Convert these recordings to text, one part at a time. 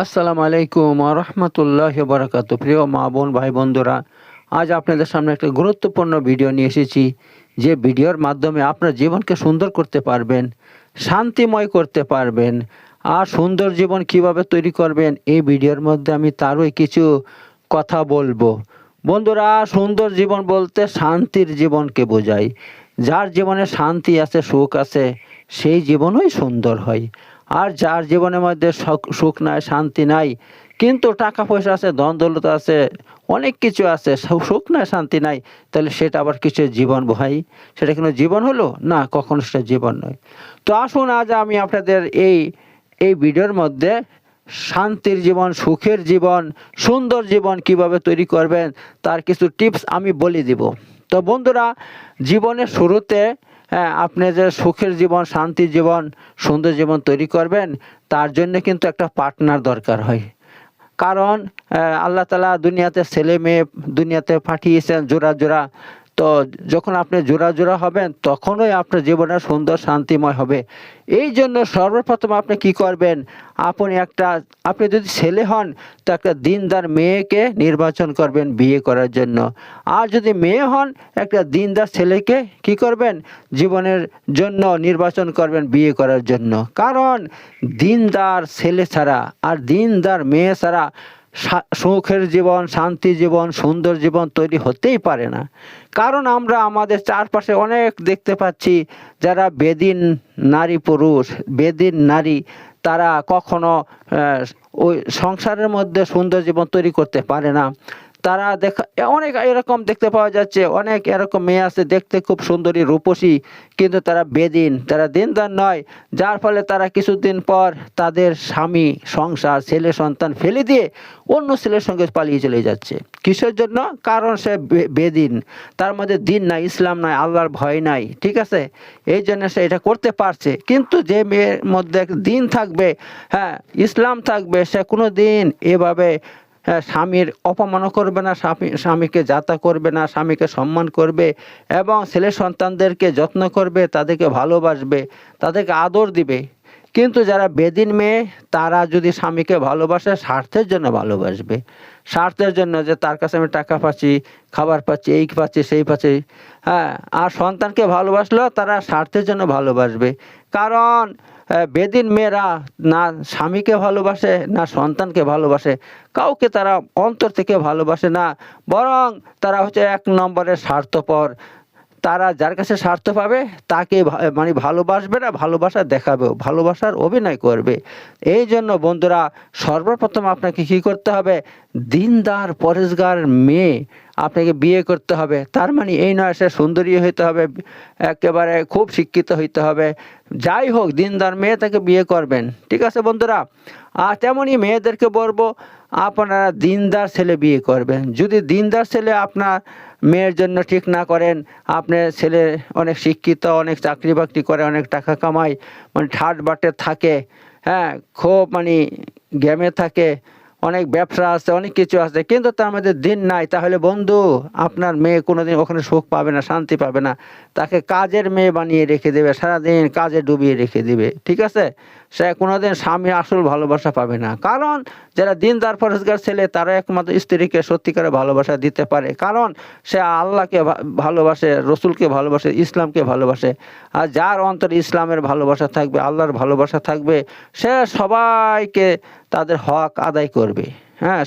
আসসালামু আলাইকুম রহমতুল্লাহ বারাকাত প্রিয় মা বোন, ভাই বন্ধুরা, আজ আপনাদের সামনে একটা গুরুত্বপূর্ণ ভিডিও নিয়ে এসেছি। যে ভিডিওর মাধ্যমে আপনার জীবনকে সুন্দর করতে পারবেন, শান্তিময় করতে পারবেন, আর সুন্দর জীবন কীভাবে তৈরি করবেন, এই ভিডিওর মধ্যে আমি তারই কিছু কথা বলব। বন্ধুরা, সুন্দর জীবন বলতে শান্তির জীবনকে বোঝায়। যার জীবনে শান্তি আছে, সুখ আছে, সেই জীবনই সুন্দর হয়। আর যার জীবনের মধ্যে সুখ- নাই, শান্তি নাই, কিন্তু টাকা পয়সা আছে ধন আছে, অনেক কিছু আছে সুখ নাই, শান্তি নাই, তাহলে সেটা আবার কিসের জীবন ভাই? সেটা কোনো জীবন হলো? না, কখনো সেটা জীবন নয়। তো আসুন, আজ আমি আপনাদের এই এই ভিডিওর মধ্যে শান্তির জীবন, সুখের জীবন, সুন্দর জীবন কীভাবে তৈরি করবেন, তার কিছু টিপস আমি বলে দিব। তো বন্ধুরা, জীবনের শুরুতে আপনি যে সুখের জীবন, শান্তির জীবন, সুন্দর জীবন তৈরি করবেন, তার জন্য কিন্তু একটা পার্টনার দরকার হয়। কারণ আল্লাহ তালা দুনিয়াতে ছেলে মেয়ে দুনিয়াতে পাঠিয়েছেন জোড়া জোড়া তো যখন আপনি জোড়া জোড়া হবেন, তখনই আপনার জীবনের সুন্দর, শান্তিময় হবে। এই জন্য সর্বপ্রথম আপনি কি করবেন? আপনি একটা, আপনি যদি ছেলে হন, তো একটা দিনদার মেয়েকে নির্বাচন করবেন বিয়ে করার জন্য। আর যদি মেয়ে হন, একটা দিনদার ছেলেকে কি করবেন? জীবনের জন্য নির্বাচন করবেন বিয়ে করার জন্য। কারণ দিনদার ছেলে ছাড়া আর দিনদার মেয়ে ছাড়া সুখের জীবন, শান্তি জীবন, সুন্দর জীবন তৈরি হতেই পারে না। কারণ আমরা আমাদের চারপাশে অনেক দেখতে পাচ্ছি যারা বেদিন নারী পুরুষ, বেদিন নারী তারা কখনো ওই সংসারের মধ্যে সুন্দর জীবন তৈরি করতে পারে না। তারা দেখা অনেক এরকম দেখতে পাওয়া যাচ্ছে, অনেক এরকম মেয়ে আছে, দেখতে খুব সুন্দরী, রূপসী, কিন্তু তারা বেদিন, তারা দিনদার নয়। যার ফলে তারা কিছুদিন পর তাদের স্বামী, সংসার, ছেলে, সন্তান ফেলে দিয়ে অন্য ছেলের সঙ্গে পালিয়ে চলে যাচ্ছে। কিসের জন্য? কারণ সে বেদিন। তার মধ্যে দিন নাই, ইসলাম নাই, আল্লাহর ভয় নাই, ঠিক আছে? এই জন্য সে এটা করতে পারছে। কিন্তু যে মেয়ের মধ্যে দিন থাকবে হ্যাঁ ইসলাম থাকবে, সে কোনো দিন এভাবে স্বামীর অপমানও করবে না, স্বামী, স্বামীকে যাতা করবে না, স্বামীকে সম্মান করবে এবং ছেলে সন্তানদেরকে যত্ন করবে, তাদেরকে ভালোবাসবে, তাদেরকে আদর দিবে। কিন্তু যারা বেদিন মেয়ে, তারা যদি স্বামীকে ভালোবাসে, স্বার্থের জন্য ভালোবাসবে। স্বার্থের জন্য যে তার কাছে আমি টাকা পাচ্ছি, খাবার পাচ্ছি, এই পাচ্ছি, সেই পাচ্ছি হ্যাঁ আর সন্তানকে ভালোবাসলেও তারা স্বার্থের জন্য ভালোবাসবে। কারণ বেদিন মেয়েরা না স্বামীকে ভালোবাসে, না সন্তানকে ভালোবাসে, কাউকে তারা অন্তর থেকে ভালোবাসে না, বরং তারা হচ্ছে এক নম্বরের স্বার্থপর। তারা যার কাছে স্বার্থ পাবে, তাকে মানে ভালোবাসবে না, ভালোবাসা দেখাবেও ভালোবাসার অভিনয় করবে। এই জন্য বন্ধুরা, সর্বপ্রথম আপনাকে কি করতে হবে? দিনদার পরেশগার মেয়ে আপনাকে বিয়ে করতে হবে। তার মানে এই নয়, সে সুন্দরী হইতে হবে, একেবারে খুব শিক্ষিত হইতে হবে। যাই হোক, দিনদার মেয়ে তাকে বিয়ে করবেন। ঠিক আছে বন্ধুরা? আর তেমনই মেয়েদেরকে বলব, আপনারা দিনদার ছেলে বিয়ে করবেন। যদি দিনদার ছেলে আপনার মেয়ের জন্য ঠিক না করেন আপনার ছেলে অনেক শিক্ষিত, অনেক চাকরি বাকরি করে, অনেক টাকা কামায় মানে ঠাট বাটে থাকে হ্যাঁ খুব মানে গেমে থাকে, অনেক ব্যবসা আছে, অনেক কিছু আছে, কিন্তু তার মধ্যে দিন নাই, তাহলে বন্ধু, আপনার মেয়ে কোনোদিন ওখানে সুখ পাবে না, শান্তি পাবে না। তাকে কাজের মেয়ে বানিয়ে রেখে দেবে, সারাদিন কাজে ডুবিয়ে রেখে দিবে, ঠিক আছে? সে কোনোদিন স্বামী আসল ভালোবাসা পাবে না। কারণ যারা দিন দিনদার ফরেজগার ছেলে, তারা একমাত্র স্ত্রীকে সত্যিকারে ভালোবাসা দিতে পারে। কারণ সে আল্লাহকে ভালোবাসে, রসুলকে ভালোবাসে, ইসলামকে ভালোবাসে। আর যার অন্তরে ইসলামের ভালোবাসা থাকবে, আল্লাহর ভালোবাসা থাকবে, সে সবাইকে তাদের হক আদায় করবে। হ্যাঁ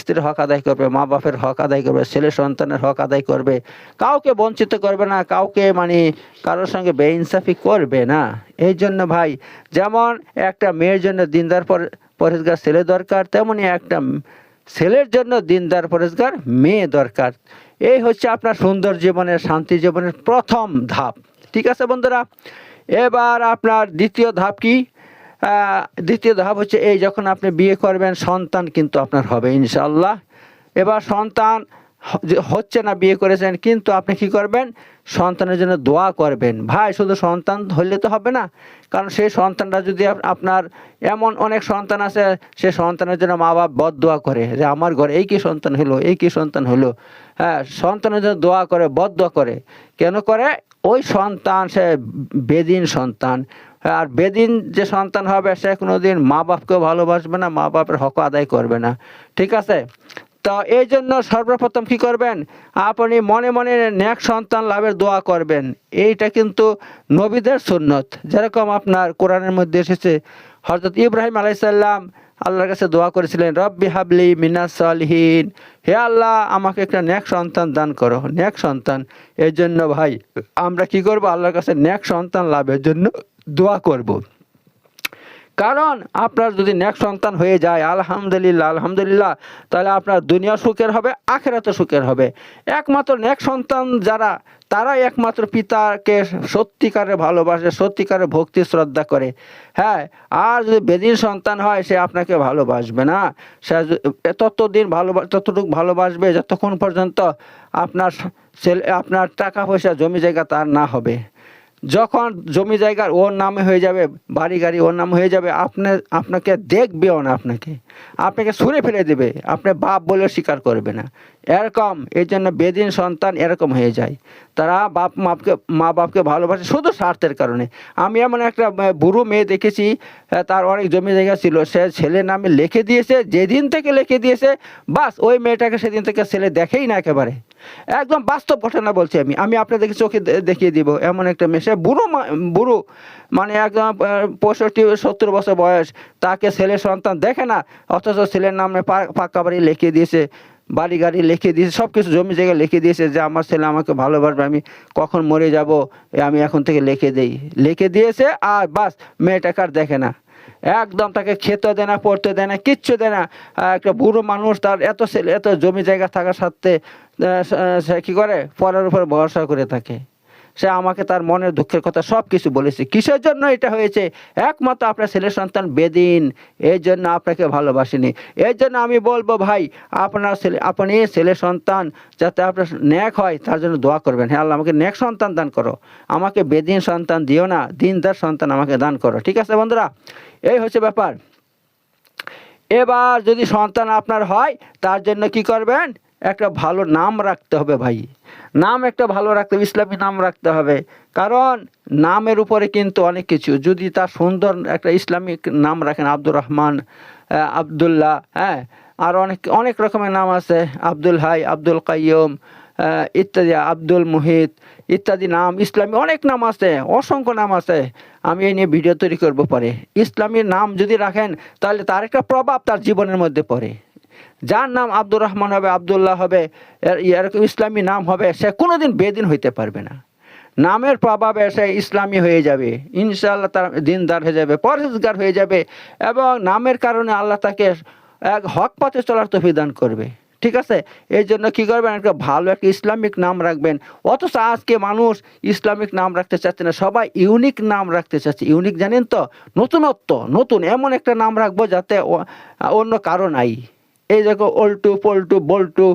স্ত্রীর হক আদায় করবে, মা বাপের হক আদায় করবে, ছেলে সন্তানের হক আদায় করবে। কাউকে বঞ্চিত করবে না, কাউকে মানে কারোর সঙ্গে বেইনসাফি করবে না। এই জন্য ভাই, যেমন একটা মেয়ের জন্য দিনদার পর পরেশগার ছেলে দরকার, তেমনি একটা ছেলের জন্য দিনদার পরেশগার মেয়ে দরকার। এই হচ্ছে আপনার সুন্দর জীবনের, শান্তি জীবনের প্রথম ধাপ। ঠিক আছে বন্ধুরা? এবার আপনার দ্বিতীয় ধাপ কি? দ্বিতীয় ধাপ হচ্ছে এই, যখন আপনি বিয়ে করবেন, সন্তান কিন্তু আপনার হবে ইনশাল্লাহ এবার সন্তান হচ্ছে না বিয়ে করেছেন, কিন্তু আপনি কি করবেন? সন্তানের জন্য দোয়া করবেন। ভাই, শুধু সন্তান হলে তো হবে না, কারণ সেই সন্তানটা যদি আপনার এমন অনেক সন্তান আছে, সে সন্তানের জন্য মা বাপ বদ দোয়া করে, যে আমার ঘরে এই কি সন্তান হলো, এই কি সন্তান হলো। হ্যাঁ সন্তানের জন্য দোয়া করে, বদ দোয়া করে। কেন করে? ওই সন্তান, সে বেদিন সন্তান আর বেদিন যে সন্তান হবে, সে কোনোদিন মা বাপকেও ভালোবাসবে না, মা বাপের হক আদায় করবে না। ঠিক আছে? তো এই জন্য সর্বপ্রথম কি করবেন? আপনি মনে মনে ন্যাক সন্তান লাভের দোয়া করবেন। এইটা কিন্তু নবীদের সুন্নত। যেরকম আপনার কোরআনের মধ্যে এসেছে হজরত ইব্রাহিম আলাইসাল্লাম আল্লাহর কাছে দোয়া করেছিলেন, রব্বি হাবলি মিনাস সালিহীন। হে আল্লাহ, আমাকে একটা ন্যাক সন্তান দান করো, ন্যাক সন্তান। এই জন্য ভাই, আমরা কি করব? আল্লাহর কাছে ন্যাক সন্তান লাভের জন্য দোয়া করব। কারণ আপনার যদি নেক সন্তান হয়ে যায়, আলহামদুলিল্লাহ আলহামদুলিল্লাহ, তাহলে আপনার দুনিয়া সুখের হবে, আখেরাতে সুখের হবে। একমাত্র নেক সন্তান যারা, তারাই একমাত্র পিতাকে সত্যিকারে ভালোবাসে, সত্যিকারে ভক্তি, শ্রদ্ধা করে। হ্যাঁ আর যদি বেদিন সন্তান হয়, সে আপনাকে ভালোবাসবে না। সে ততদিন ভালোবাস ততটুকু ভালোবাসবে, যতক্ষণ পর্যন্ত আপনার ছেলে, আপনার টাকা পয়সা, জমি জায়গা তার না হবে। যখন জমি জায়গার ওর নামে হয়ে যাবে, বাড়ি গাড়ি ওর নামে হয়ে যাবে, আপনি, আপনাকে দেখবেও না আপনাকে। আপনাকে ছুঁড়ে ফেলে দেবে। আপনি বাপ বলে স্বীকার করবে না। এরকম এই জন্য বেদিন সন্তান এরকম হয়ে যায়। তারা বাপ মাপকে, মা বাপকে ভালোবাসে শুধু স্বার্থের কারণে। আমি এমন একটা বুড়ো মেয়ে দেখেছি তার অনেক জমি জায়গা ছিল। সে ছেলের নামে লিখে দিয়েছে, যেদিন থেকে লিখে দিয়েছে, বাস ওই মেয়েটাকে সেদিন থেকে ছেলে দেখেই না একেবারে। একদম বাস্তব ঘটনা বলছি আমি। আমি আপনাদেরকে চোখে দেখিয়ে দিব। এমন একটা মেয়ে, সে বুড়ো বুড়ো। মানে একদম পঁয়ষট্টি, সত্তর বছর বয়স। তাকে ছেলে সন্তান দেখে না, অথচ ছেলের নামে পাক্কা বাড়ি লিখে দিয়েছে, বাড়ি গাড়ি লিখে দিয়েছে সব কিছু জমি জায়গা লিখে দিয়েছে যে আমার ছেলে আমাকে ভালোবাসবে, আমি কখন মরে যাব আমি এখন থেকে লিখে দেই। লিখে দিয়েছে আর বাস, মেয়েটাকে আর দেখে না। একদম তাকে খেতে দেয় না, পড়তে দেয় না, কিচ্ছু দেয় না। একটা বুড়ো মানুষ, তার এত ছেলে, এত জমি জায়গা থাকার সাথে সে কী করে? পরের উপর ভরসা করে থাকে। সে আমাকে তার মনের দুঃখের কথা সব কিছু বলেছে। কিসের জন্য এটা হয়েছে? একমাত্র আপনার ছেলে সন্তান বেদিন। এই জন্য আপনাকে ভালোবাসেনি। এই জন্য আমি বলব, ভাই, আপনার ছেলে, আপনি ছেলে সন্তান, যাতে আপনার ন্যাক হয়, তার জন্য দোয়া করবেন। হ্যাঁ আল্লাহ, আমাকে ন্যাক সন্তান দান করো। আমাকে বেদিন সন্তান দিও না, দিনদার সন্তান আমাকে দান করো। ঠিক আছে বন্ধুরা? এই হচ্ছে ব্যাপার। এবার যদি সন্তান আপনার হয়, তার জন্য কি করবেন? একটা ভালো নাম রাখতে হবে ভাই। নাম একটা ভালো রাখতে হবে ইসলামী নাম রাখতে হবে। কারণ নামের উপরে কিন্তু অনেক কিছু। যদি তার সুন্দর একটা ইসলামিক নাম রাখেন আব্দুর রহমান আবদুল্লাহ হ্যাঁ আর অনেক অনেক রকমের নাম আছে। আব্দুল হাই আব্দুল কাইয়ুম আহ, ইত্যাদি আব্দুল মুহিত ইত্যাদি নাম ইসলামী অনেক নাম আছে অসংখ্য নাম আছে। আমি এই নিয়ে ভিডিও তৈরি করব পরে। ইসলামী নাম যদি রাখেন তাহলে তার একটা প্রভাব তার জীবনের মধ্যে পড়ে। যার নাম আব্দুর রহমান হবে, আবদুল্লাহ হবে এরকম ইসলামী নাম হবে, সে কোনোদিন বেদিন হইতে পারবে না। নামের প্রভাবে সে ইসলামী হয়ে যাবে। ইনশাআল্লাহ তার দিনদার হয়ে যাবে, পরহেজগার হয়ে যাবে এবং নামের কারণে আল্লাহ তাকে এক হক পথে চলার তফি দান করবে। ঠিক আছে? এই জন্য কী করবেন? একটা ভালো একটা ইসলামিক নাম রাখবেন। অথচ আজকে মানুষ ইসলামিক নাম রাখতে চাচ্ছে না, সবাই ইউনিক নাম রাখতে চাচ্ছে। ইউনিক জানেন তো? নতুনত্ব, নতুন, এমন একটা নাম রাখব যাতে অন্য কারও নাই। এই দেখো, ওল্টু, পল্টু, বল্টু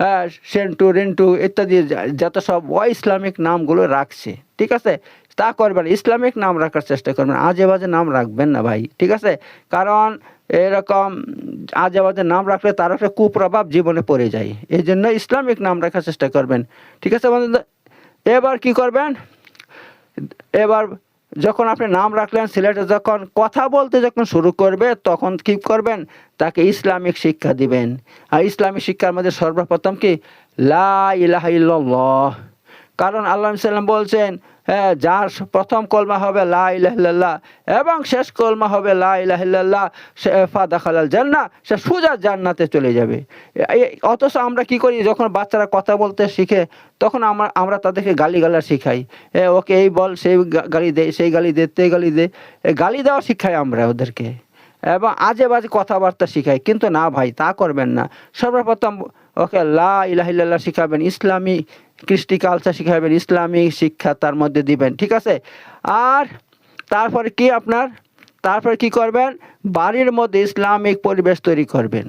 হ্যাঁ সেন্টু, রেন্টু ইত্যাদি যত সব অ ইসলামিক নামগুলো রাখছে, ঠিক আছে? তা করবেন, ইসলামিক নাম রাখার চেষ্টা করবেন আজে বাজে নাম রাখবেন না ভাই, ঠিক আছে? কারণ এরকম আজে বাজে নাম রাখলে তার একটা কুপ্রভাব জীবনে পড়ে যায় এই জন্য ইসলামিক নাম রাখার চেষ্টা করবেন, ঠিক আছে এবার কি করবেন? এবার যখন আপনি নাম রাখলেন, সিলেটে যখন কথা বলতে যখন শুরু করবে, তখন কি করবেন? তাকে ইসলামিক শিক্ষা দিবেন। আর ইসলামিক শিক্ষার মধ্যে সর্বপ্রথম কি? লা ইলাহা কারণ আল্লাহ সাল্লাম বলছেন যার প্রথম কলমা হবে লা এবং শেষ কলমা হবে লা সে ফাদাখালাল জান্না, সে সুজা জান্নাতে চলে যাবে। অথচ আমরা কি করি, যখন বাচ্চারা কথা বলতে শিখে, তখন আমরা আমরা তাদেরকে গালি গালা শিখাই। এ, ওকে এই বল, সেই গালি দে, সেই গালি দে, তে গালি দে গালি দেওয়া শিখাই আমরা ওদেরকে। এবং আজে বাজে কথাবার্তা শিখাই, কিন্তু না ভাই, তা করবেন না। সর্বপ্রথম ওকে লা ইলাহিল্লাহ শিখাবেন, ইসলামী কৃষ্টি কালচার শিখাবেন ইসলামিক শিক্ষা তার মধ্যে দিবেন, ঠিক আছে? আর তারপরে কি আপনার? তারপরে কি করবেন? বাড়ির মধ্যে ইসলামিক পরিবেশ তৈরি করবেন।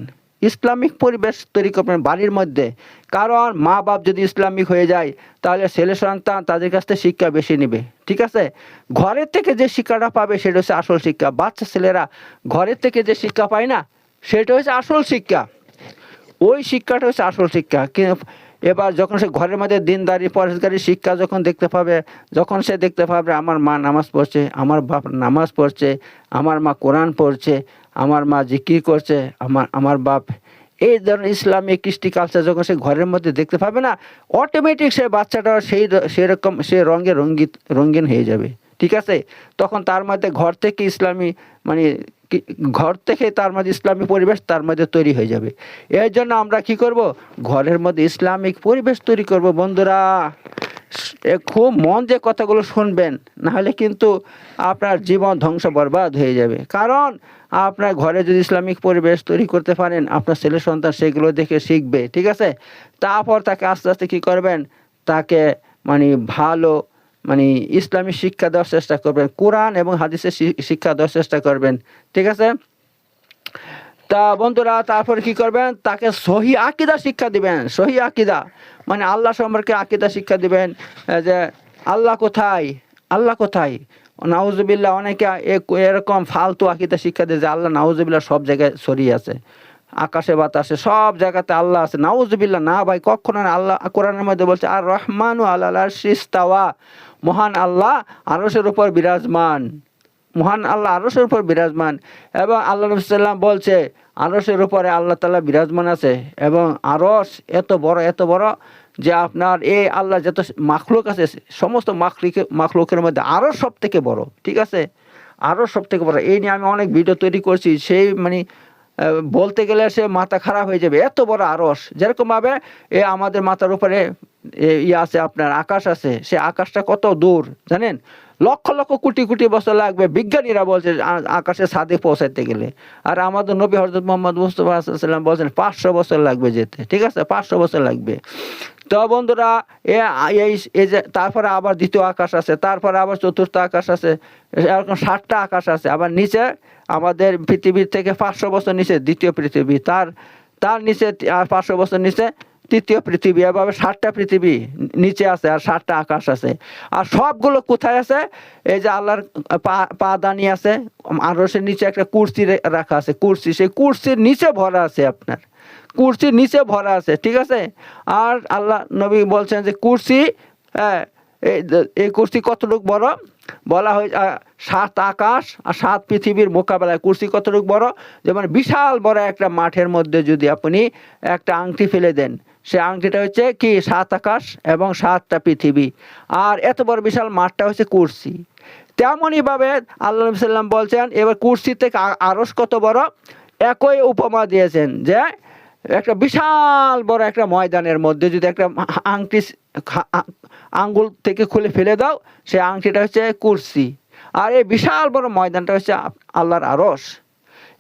ইসলামিক পরিবেশ তৈরি করবেন বাড়ির মধ্যে। কারণ মা বাপ যদি ইসলামিক হয়ে যায়, তাহলে ছেলে সন্তান তাদের কাছ থেকে শিক্ষা বেশি নেবে, ঠিক আছে? ঘরের থেকে যে শিক্ষাটা পাবে, সেটা হচ্ছে আসল শিক্ষা। বাচ্চা ছেলেরা ঘরের থেকে যে শিক্ষা পায় না, সেটা হচ্ছে আসল শিক্ষা। ওই শিক্ষাটা হচ্ছে আসল শিক্ষা। এবার যখন সে ঘরের মধ্যে দিনদারি পরেশগারি শিক্ষা যখন দেখতে পাবে, যখন সে দেখতে পাবে, আমার মা নামাজ পড়ছে, আমার বাপ নামাজ পড়ছে, আমার মা কোরআন পড়ছে, আমার মা জিকির করছে, আমার আমার বাপ। এই ধরনের ইসলামিক কৃষ্টি কালচার যখন সে ঘরের মধ্যে দেখতে পাবে না অটোমেটিক সে বাচ্চাটা সেই সেরকম সে রঙে রঙ্গিত, রঙিন হয়ে যাবে। ঠিক আছে? তখন তার মধ্যে ঘর থেকে ইসলামী মানে ঘর থেকে তার মধ্যে ইসলামী পরিবেশ তার মধ্যে তৈরি হয়ে যাবে। এর জন্য আমরা কি করব? ঘরের মধ্যে ইসলামিক পরিবেশ তৈরি করব বন্ধুরা। খুব মন যে কথাগুলো শুনবেন নাহলে কিন্তু আপনার জীবন ধ্বংস বরবাদ হয়ে যাবে। কারণ আপনার ঘরে যদি ইসলামিক পরিবেশ তৈরি করতে পারেন, আপনার ছেলে সন্তান সেগুলো দেখে শিখবে, ঠিক আছে? তারপর তাকে আস্তে আস্তে কী করবেন? তাকে মানে ভালো মানে ইসলামী শিক্ষা দেওয়ার চেষ্টা করবেন, কোরআন এবং হাদিসের শিক্ষা দেওয়ার চেষ্টা করবেন, ঠিক আছে? তা বন্ধুরা, তারপরে কি করবেন? তাকে সহি আকিদা শিক্ষা দিবেন, সহি আকিদা। মানে আল্লাহ সম্পর্কে আকিদা শিক্ষা দিবেন যে আল্লাহ কোথায় আল্লাহ কোথায়? নাউজুবিল্লাহ, অনেকে এরকম ফালতু আকিদা শিক্ষা দেয় যে আল্লাহ নাউজুবিল্লাহ সব জায়গায় ছড়িয়ে আছে। আকাশে বাতাসে সব জায়গাতে আল্লাহ আছে। নাউজুবিল্লাহ, না ভাই, কখনো আল্লাহ কোরআনের মধ্যে বলছে, আর রহমানু আল্লাহ শিস্তাওয়া মহান আল্লাহ আরসের উপর বিরাজমান। মহান আল্লাহ আরসের উপর বিরাজমান। এবং আল্লাহ নবী সাল্লাম বলছে আরসের উপরে আল্লাহ তালা বিরাজমান আছে এবং আরস এত বড় এত বড় যে আপনার এই আল্লাহ যত মাখলুক আছে, সমস্ত মাখলুকে, মাখলুকের মধ্যে আরও সব থেকে বড়, ঠিক আছে? আরও সব থেকে বড়। এই নিয়ে আমি অনেক ভিডিও তৈরি করছি, সেই মানে বলতে গেলে সে মাথা খারাপ হয়ে যাবে, এত বড় আরস। যেরকমভাবে এ আমাদের মাথার উপরে ইয়ে আছে আপনার, আকাশ আছে, সে আকাশটা কত দূর, জানেন? লক্ষ লক্ষ কোটি কোটি বছর লাগবে, বিজ্ঞানীরা বলছে আকাশে সাদে পৌঁছাতে গেলে। আর আমাদের নবী হজরত মোহাম্মদ মুস্তফা সাল্লাম বলছেন, পাঁচশো বছর লাগবে যেতে, ঠিক আছে? পাঁচশো বছর লাগবে। তো বন্ধুরা এই যে, তারপরে আবার দ্বিতীয় আকাশ আছে, তারপরে আবার চতুর্থ আকাশ আছে, এরকম ষাটটা আকাশ আছে, আবার নিচে আমাদের পৃথিবীর থেকে পাঁচশো বছর নিচে দ্বিতীয় পৃথিবী, তার তার নিচে আর পাঁচশো বছর নিচে তৃতীয় পৃথিবী, এভাবে ষাটটা পৃথিবী নিচে আছে আর ষাটটা আকাশ আছে। আর সবগুলো কোথায় আছে? এই যে আল্লাহর পা দানি আছে, আর সে নিচে একটা কুর্সি রাখা আছে, কুর্সি, সেই কুর্সির নিচে ভরা আছে আপনার। কুর্সির নিচে ভরা আছে ঠিক আছে? আর আল্লাহ নবী বলছেন যে কুর্সি হ্যাঁ এই কুর্সি কতটুকু বড়? বলা হয় আহ, সাত আকাশ আর সাত পৃথিবীর মোকাবেলায় কুর্সি কতটুকু বড়? যেমন বিশাল বড় একটা মাঠের মধ্যে যদি আপনি একটা আংটি ফেলে দেন সে আংটিটা হচ্ছে কি? সাত আকাশ এবং সাতটা পৃথিবী। আর এত বড় বিশাল মাঠটা হচ্ছে কুর্সি। তেমনইভাবে আল্লাহ সাল্লাম বলছেন এবার কুর্সি থেকে আরস কত বড়? একই উপমা দিয়েছেন যে একটা বিশাল বড় একটা ময়দানের মধ্যে যদি একটা আংটি আঙ্গুল থেকে খুলে ফেলে দাও সেই আংটিটা হচ্ছে কুর্সি। আর এই বিশাল বড় ময়দানটা হচ্ছে আল্লাহর আরস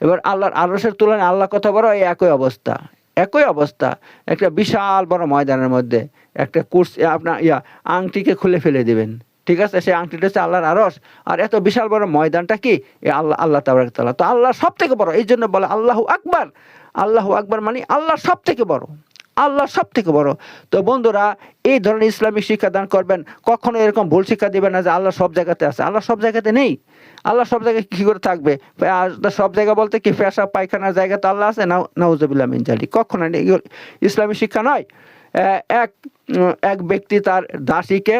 এবার আল্লাহর আরসের তুলনায় আল্লাহ কথা বড়? এই একই অবস্থা। একই অবস্থা। একটা বিশাল বড় ময়দানের মধ্যে একটা কুর্সি, আপনার ইয়া, আংটিকে খুলে ফেলে দিবেন। ঠিক আছে? সেই আংটিটা হচ্ছে আল্লাহর আরস আর এত বিশাল বড় ময়দানটা কি? আল্লাহ আল্লাহ তালা তো আল্লাহ সব থেকে বড়। এই জন্য বলে আল্লাহ আকবার। আল্লাহ আকবার মানে আল্লাহ সব থেকে বড়। আল্লাহ সব থেকে বড়। তো বন্ধুরা, এই ধরনের ইসলামিক শিক্ষা দান করবেন, কখনো এরকম ভুল শিক্ষা দেবেন না যে আল্লাহ সব জায়গাতে আছে। আল্লাহ সব জায়গাতে নেই। আল্লাহ সব জায়গায় কী করে থাকবে? সব জায়গা বলতে কি পেশা পায়খানার জায়গা তো আল্লাহ আছে? না নাউজবিল্লা মিনজালি কখনো ইসলামী শিক্ষা নয়। এক এক ব্যক্তি তার দাসীকে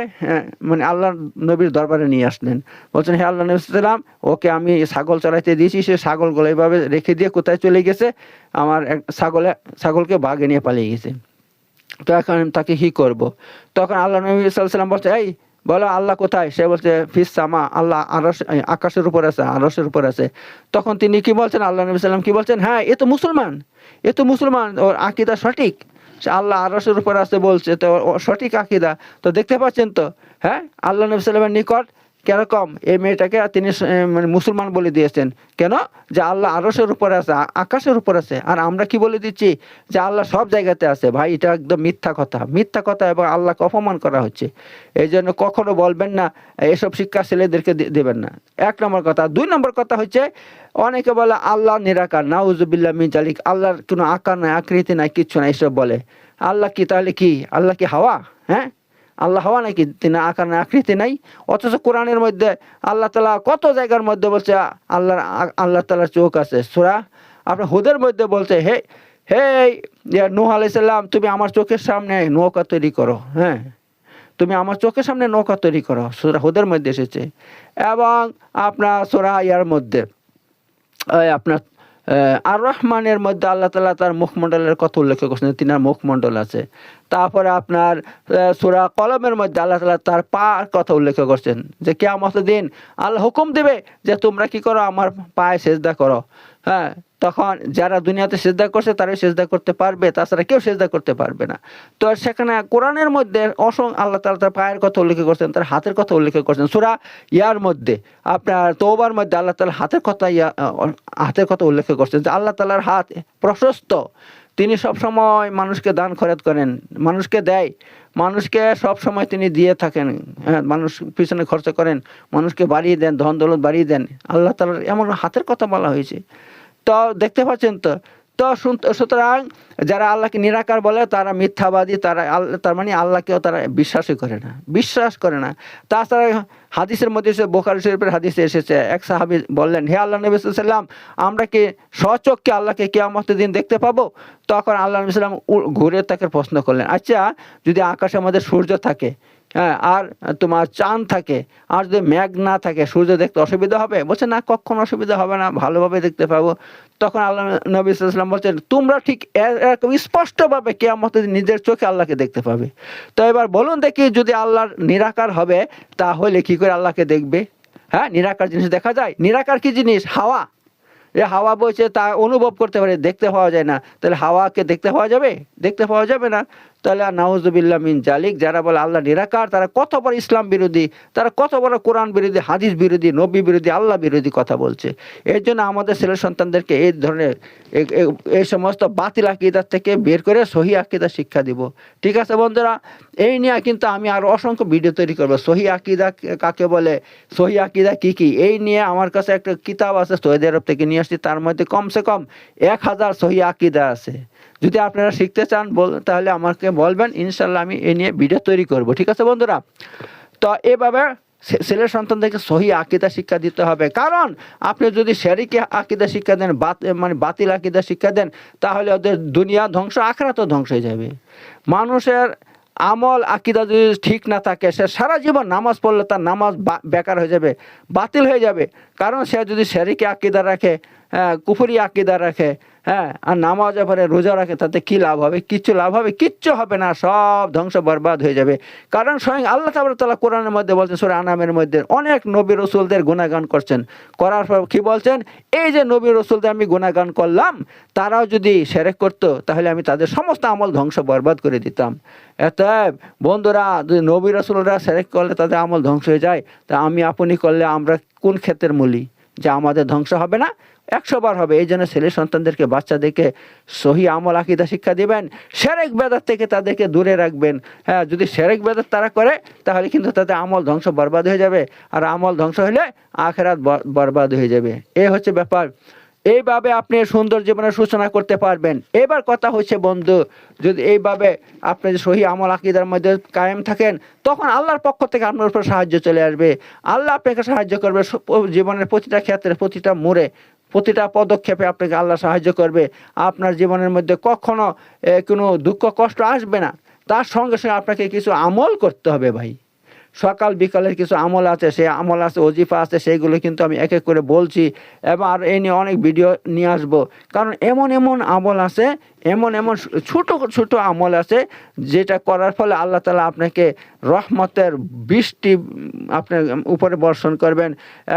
মানে আল্লাহ নবীর দরবারে নিয়ে আসলেন। বলছেন, হে আল্লাহ নবী সাল্লাম ওকে আমি ছাগল চড়াইতে দিয়েছি, সে ছাগলগুলো এইভাবে রেখে দিয়ে কোথায় চলে গেছে? আমার এক ছাগলে, ছাগলকে বাঘে নিয়ে পালিয়ে গেছে। তো এখন তাকে কি করব? তখন আল্লাহ নবী সাল্লাম বলছে, এই, বলো আল্লাহ কোথায়? সে বলছে, ফিস সামা, আল্লাহ আরস আকাশের উপর আছে আরসের উপর আছে। তখন তিনি কি বলছেন, আল্লাহ নবী সাল্লাম কি বলছেন হ্যাঁ এ তো মুসলমান, এ তো মুসলমান, ওর আকিদা সঠিক আল্লাহ আরসের উপর আসতে বলছে, তো সঠিক আকিদা। তো দেখতে পাচ্ছেন তো হ্যাঁ? আল্লাহ নবী সাল্লামের নিকট কেরকম এই মেয়েটাকে তিনি মানে মুসলমান বলে দিয়েছেন। কেন? যে আল্লাহ আরসের উপরে আছে আকাশের উপর আছে। আর আমরা কি বলে দিচ্ছি? যে আল্লাহ সব জায়গাতে আছে। ভাই, এটা একদম মিথ্যা কথা। মিথ্যা কথা এবং আল্লাহকে অপমান করা হচ্ছে। এই জন্য কখনো বলবেন না, এসব শিক্ষা ছেলেদেরকে দেবেন না। এক নম্বর কথা। দুই নম্বর কথা হচ্ছে, অনেকে বলে, আল্লাহ নিরাকার। নাউজুবিল্লাহ মিন জালিক। আল্লাহর কোনো আকার নাই, আকৃতি নাই, কিচ্ছু নাই, এসব বলে। আল্লাহ কি তাহলে কি? আল্লাহ কি হাওয়া? হ্যাঁ? আল্লাহ হওয়া নাকি? তিনি আকার আকৃতি নাই। অথচ কোরআনের মধ্যে আল্লাহ তালা কত জায়গার মধ্যে বলছে, আল্লাহর আল্লাহ তালার চোখ আছে। সুরা আপনার হুদের মধ্যে বলছে, হে হে নূহ আলাইসাল্লাম তুমি আমার চোখের সামনে নৌকা তৈরি করো। হ্যাঁ তুমি আমার চোখের সামনে নৌকা তৈরি করো। সুরা হুদের মধ্যে এসেছে। এবং আপনার সোরা ইয়ার মধ্যে আপনার আর রহমানের মধ্যে আল্লাহ তালা তার মুখমণ্ডলের কথা উল্লেখ করছেন তিনার মুখমণ্ডল আছে। তারপরে আপনার সুরা কলমের মধ্যে আল্লাহ তালা তার পার কথা উল্লেখ করছেন, যে কেয়ামত দিন আল্লাহ হুকুম দেবে যে তোমরা কি করো, আমার পায়ে সেজদা করো। হ্যাঁ তখন যারা দুনিয়াতে সেজদা করছে, তারাই সেজদা করতে পারবে, তাছাড়া কেউ সেজদা করতে পারবে না। তো সেখানে কোরআনের মধ্যে অসং, আল্লাহ তালা তার পায়ের কথা উল্লেখ করছেন, তার হাতের কথা উল্লেখ করছেন। সুরা ইয়ার মধ্যে, আপনার তৌবার মধ্যে আল্লাহ তালার হাতের কথা ইয়া হাতের কথা উল্লেখ করছেন যে আল্লাহ তালার হাত প্রশস্ত। তিনি সব সময় মানুষকে দান খরচ করেন, মানুষকে দেয়, মানুষকে সব সময় তিনি দিয়ে থাকেন হ্যাঁ মানুষ পিছনে খরচ করেন, মানুষকে বাড়িয়ে দেন ধন দৌলত বাড়িয়ে দেন। আল্লাহ তালার এমন হাতের কথা বলা হয়েছে। তো দেখতে পাচ্ছেন তো। তো সুতরাং যারা আল্লাহকে নিরাকার বলে, তারা মিথ্যাবাদী, তারা তার মানে আল্লাহকেও তারা বিশ্বাসই করে না, বিশ্বাস করে না। তাছাড়া হাদিসের মধ্যে এসে, বোখারি শরীফের হাদিসে এসেছে, এক সাহাবি বললেন, হে আল্লাহ নবী সাল্লাম আমরা কি স্বচক্ষে আল্লাহকে কেয়ামতের দিন দেখতে পাবো? তখন আল্লাহ নবী সাল্লাম ঘুরে তাকে প্রশ্ন করলেন আচ্ছা যদি আকাশে আমাদের সূর্য থাকে হ্যাঁ আর তোমার চাঁদ থাকে, আর যদি মেঘ না থাকে, সূর্য দেখতে অসুবিধা হবে? বলছে, না, কখনো অসুবিধা হবে না, ভালোভাবে দেখতে পাবো। তখন আল্লাহ নবী সাল্লাম বলছেন, তোমরা ঠিক এরকম স্পষ্টভাবে কেয়ামতে নিজের চোখে আল্লাহকে দেখতে পাবে। তো এবার বলুন দেখি, যদি আল্লাহর নিরাকার হবে, তাহলে কি করে আল্লাহকে দেখবে? হ্যাঁ নিরাকার জিনিস দেখা যায়? নিরাকার কি জিনিস? হাওয়া। যে হাওয়া বইছে, তা অনুভব করতে পারে, দেখতে পাওয়া যায় না। তাহলে হাওয়াকে দেখতে পাওয়া যাবে? দেখতে পাওয়া যাবে না। তাহলে নাউজুবিল্লা মিন জালিক, যারা বলে আল্লাহ নিরাকার, তারা কত বড় ইসলাম বিরোধী, তারা কত বড় কোরআন বিরোধী, হাদিস বিরোধী, নবী বিরোধী, আল্লাহ বিরোধী কথা বলছে। এর জন্য আমাদের ছেলে সন্তানদেরকে এই ধরনের এই সমস্ত বাতিল আকিদার থেকে বের করে সহি আকিদা শিক্ষা দিব। ঠিক আছে বন্ধুরা? এই নিয়ে কিন্তু আমি আরও অসংখ্য ভিডিও তৈরি করব। সহি আকিদা কাকে বলে? সহি আকিদা কি কি? এই নিয়ে আমার কাছে একটা কিতাব আছে সৌদি আরব থেকে নিয়ে আসছি। তার মধ্যে কমসে কম এক হাজার সহি আকিদা আছে। যদি আপনারা শিখতে চান তাহলে আমাকে বলবেন ইনশাল্লাহ আমি এ নিয়ে ভিডিও তৈরি করব। ঠিক আছে বন্ধুরা? তো এভাবে ছেলের সন্তানদেরকে সহি আকিদা শিক্ষা দিতে হবে। কারণ আপনি যদি শেরিকে আকিদা শিক্ষা দেন, বাত মানে বাতিল আকিদা শিক্ষা দেন, তাহলে ওদের দুনিয়া ধ্বংস আখড়া তো ধ্বংস হয়ে যাবে। মানুষের আমল, আকিদা যদি ঠিক না থাকে, সে সারা জীবন নামাজ পড়লে তার নামাজ বেকার হয়ে যাবে, বাতিল হয়ে যাবে। কারণ সে যদি শেরিকে আকিদা রাখে কুফুরি আকিদা রাখে হ্যাঁ আর নামাজের পরে রোজা রাখে, তাতে কি লাভ হবে? কিচ্ছু লাভ হবে? কিচ্ছু হবে না, সব ধ্বংস বরবাদ হয়ে যাবে। কারণ স্বয়ং আল্লাহ তালা কোরআনের মধ্যে বলছেন, সুরা আনামের মধ্যে অনেক নবী রসুলদের গুণাগান করছেন। করার পর কি বলছেন? এই যে নবী রসুলদের আমি গুণাগান করলাম, তারাও যদি সেরেক করতো, তাহলে আমি তাদের সমস্ত আমল ধ্বংস বরবাদ করে দিতাম। এতএব বন্ধুরা, যদি নবী রসুলরা সেরেক করলে তাদের আমল ধ্বংস হয়ে যায়, তা আমি আপনি করলে আমরা কোন ক্ষেতের মূলি যে আমাদের ধ্বংস হবে না, একশো বার হবে। এই জন্য ছেলে সন্তানদেরকে, বাচ্চাদেরকে সহি আমল আকিদা শিক্ষা দিবেন, সেরেক বেদার থেকে তাদেরকে দূরে রাখবেন। হ্যাঁ যদি সেরেক বেদার তারা করে, তাহলে কিন্তু তাদের আমল ধ্বংস বরবাদ হয়ে যাবে। আর আমল ধ্বংস হলে আখেরাত বরবাদ হয়ে যাবে। এ হচ্ছে ব্যাপার। এইভাবে আপনি সুন্দর জীবনের সূচনা করতে পারবেন। এবার কথা হচ্ছে, বন্ধু, যদি এইভাবে আপনি যে সহি আমল আকিদার মধ্যে কায়েম থাকেন, তখন আল্লাহর পক্ষ থেকে আপনার উপর সাহায্য চলে আসবে। আল্লাহ আপনাকে সাহায্য করবে জীবনের প্রতিটা ক্ষেত্রে, প্রতিটা মোড়ে, প্রতিটা পদক্ষেপে আপনাকে আল্লাহ সাহায্য করবে। আপনার জীবনের মধ্যে কখনো কোনো দুঃখ, কষ্ট আসবে না। তার সঙ্গে সঙ্গে আপনাকে কিছু আমল করতে হবে ভাই। সকাল বিকালের কিছু আমল আছে সে আমল আছে অজিফা আছে, সেইগুলো কিন্তু আমি এক এক করে বলছি। এবং আর এই নিয়ে অনেক ভিডিও নিয়ে আসব। কারণ এমন এমন আমল আছে, এমন এমন ছোট ছোট আমল আছে, যেটা করার ফলে আল্লাহ তালা আপনাকে রহমতের বৃষ্টি আপনার উপরে বর্ষণ করবেন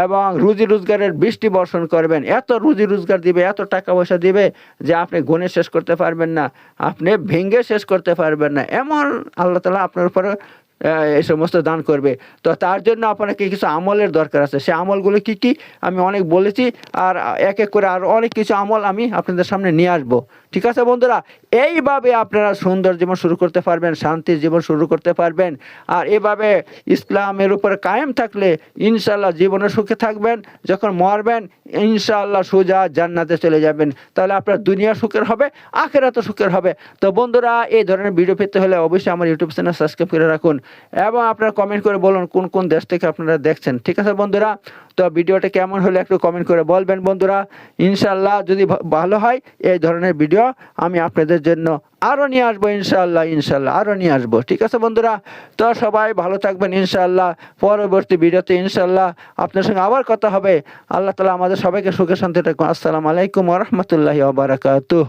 এবং রুজি রোজগারের বৃষ্টি বর্ষণ করবেন। এত রুজি রোজগার দিবে, এত টাকা পয়সা দিবে যে আপনি গুণে শেষ করতে পারবেন না, আপনি ভেঙে শেষ করতে পারবেন না। এমন আল্লাহ তালা আপনার উপরে এই সমস্ত দান করবে। তো তার জন্য আপনাকে কিছু আমলের দরকার আছে। সে আমলগুলো কি কি? আমি অনেক বলেছি, আর এক এক করে আর অনেক কিছু আমল আমি আপনাদের সামনে নিয়ে আসব। ঠিক আছে বন্ধুরা? এইভাবে আপনারা সুন্দর জীবন শুরু করতে পারবেন, শান্তির জীবন শুরু করতে পারবেন। আর এভাবে ইসলামের উপরে কায়েম থাকলে ইনশাল্লাহ জীবনে সুখে থাকবেন, যখন মরবেন ইনশাল্লাহ সোজা জান্নাতে চলে যাবেন। তাহলে আপনার দুনিয়া সুখের হবে, আখেরাতও সুখের হবে। তো বন্ধুরা, এই ধরনের ভিডিও পেতে হলে অবশ্যই আমার ইউটিউব চ্যানেল সাবস্ক্রাইব করে রাখুন এবং আপনারা কমেন্ট করে বলুন কোন কোন দেশ থেকে আপনারা দেখছেন। ঠিক আছে বন্ধুরা? তো ভিডিওটা কেমন হলে একটু কমেন্ট করে বলবেন বন্ধুরা। ইনশাল্লাহ যদি ভালো হয়, এই ধরনের ভিডিও আমি আপনাদের জন্য আরও নিয়ে আসব ইনশাল্লাহ ইনশাল্লাহ আরও নিয়ে আসব। ঠিক আছে বন্ধুরা? তো সবাই ভালো থাকবেন ইনশাল্লাহ পরবর্তী ভিডিওতে ইনশাল্লাহ আপনার সঙ্গে আবার কথা হবে। আল্লাহ তালা আমাদের সবাইকে সুখে শান্তি রাখুন। আসসালামু আলাইকুম রহমতুল্লাহি ওবরাকাতুহ